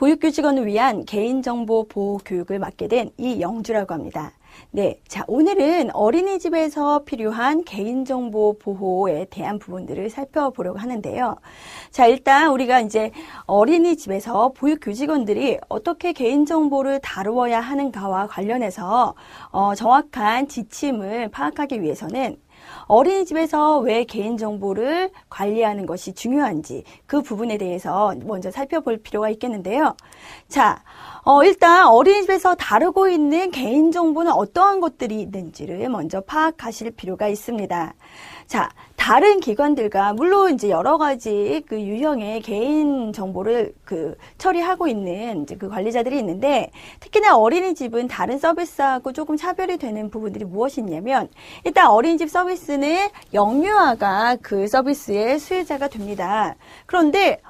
보육교직원을 위한 개인정보 보호 교육을 맡게 된 이영주라고 합니다. 네. 자, 오늘은 어린이집에서 필요한 개인정보 보호에 대한 부분들을 살펴보려고 하는데요. 자, 일단 우리가 이제 어린이집에서 보육교직원들이 어떻게 개인정보를 다루어야 하는가와 관련해서 어, 정확한 지침을 파악하기 위해서는 어린이집에서 왜 개인정보를 관리하는 것이 중요한지 그 부분에 대해서 먼저 살펴볼 필요가 있겠는데요. 자, 어, 일단 어린이집에서 다루고 있는 개인정보는 어떠한 것들이 있는지를 먼저 파악하실 필요가 있습니다. 자, 다른 기관들과 물론 이제 여러 가지 그 유형의 개인 정보를 그 처리하고 있는 이제 그 관리자들이 있는데 특히나 어린이집은 다른 서비스하고 조금 차별이 되는 부분들이 무엇이 있냐면 일단 어린이집 서비스는 영유아가 그 서비스의 수혜자가 됩니다. 그런데